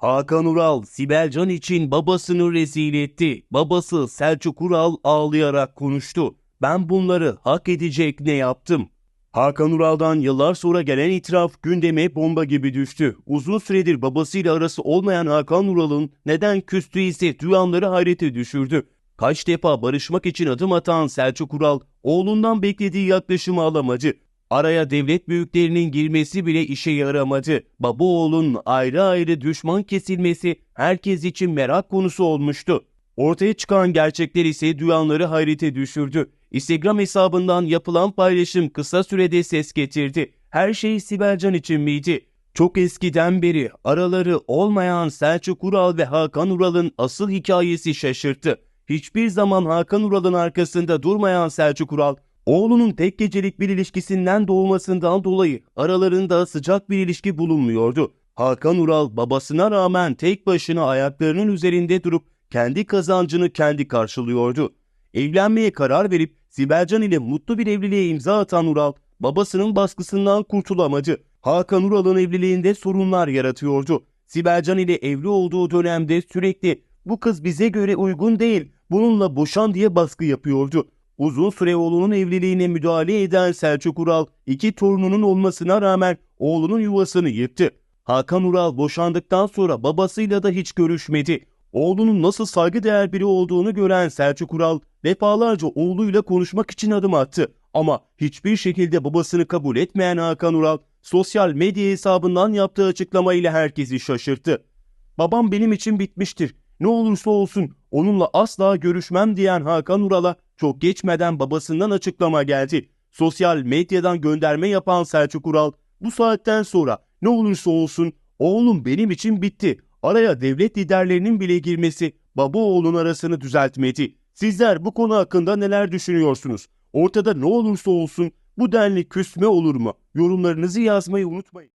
Hakan Ural, Sibel Can için babasını rezil etti. Babası Selçuk Ural ağlayarak konuştu. Ben bunları hak edecek ne yaptım? Hakan Ural'dan yıllar sonra gelen itiraf gündeme bomba gibi düştü. Uzun süredir babasıyla arası olmayan Hakan Ural'ın neden küstüğü ise duyanları hayrete düşürdü. Kaç defa barışmak için adım atan Selçuk Ural, oğlundan beklediği yaklaşımı alamadı. Araya devlet büyüklerinin girmesi bile işe yaramadı. Baba oğlun ayrı ayrı düşman kesilmesi herkes için merak konusu olmuştu. Ortaya çıkan gerçekler ise duyanları hayrete düşürdü. Instagram hesabından yapılan paylaşım kısa sürede ses getirdi. Her şey Sibel Can için miydi? Çok eskiden beri araları olmayan Selçuk Ural ve Hakan Ural'ın asıl hikayesi şaşırttı. Hiçbir zaman Hakan Ural'ın arkasında durmayan Selçuk Ural, oğlunun tek gecelik bir ilişkisinden doğmasından dolayı aralarında sıcak bir ilişki bulunmuyordu. Hakan Ural babasına rağmen tek başına ayaklarının üzerinde durup kendi kazancını kendi karşılıyordu. Evlenmeye karar verip Sibelcan ile mutlu bir evliliğe imza atan Ural, babasının baskısından kurtulamadı. Hakan Ural'ın evliliğinde sorunlar yaratıyordu. Sibelcan ile evli olduğu dönemde sürekli bu kız bize göre uygun değil, bununla boşan diye baskı yapıyordu. Uzun süre oğlunun evliliğine müdahale eden Selçuk Ural, iki torununun olmasına rağmen oğlunun yuvasını yıktı. Hakan Ural boşandıktan sonra babasıyla da hiç görüşmedi. Oğlunun nasıl saygıdeğer biri olduğunu gören Selçuk Ural defalarca oğluyla konuşmak için adım attı. Ama hiçbir şekilde babasını kabul etmeyen Hakan Ural sosyal medya hesabından yaptığı açıklamayla herkesi şaşırttı. Babam benim için bitmiştir. Ne olursa olsun onunla asla görüşmem diyen Hakan Ural'a çok geçmeden babasından açıklama geldi. Sosyal medyadan gönderme yapan Selçuk Ural bu saatten sonra ne olursa olsun oğlum benim için bitti. Araya devlet liderlerinin bile girmesi baba oğlun arasını düzeltmedi. Sizler bu konu hakkında neler düşünüyorsunuz? Ortada ne olursa olsun bu denli küsme olur mu? Yorumlarınızı yazmayı unutmayın.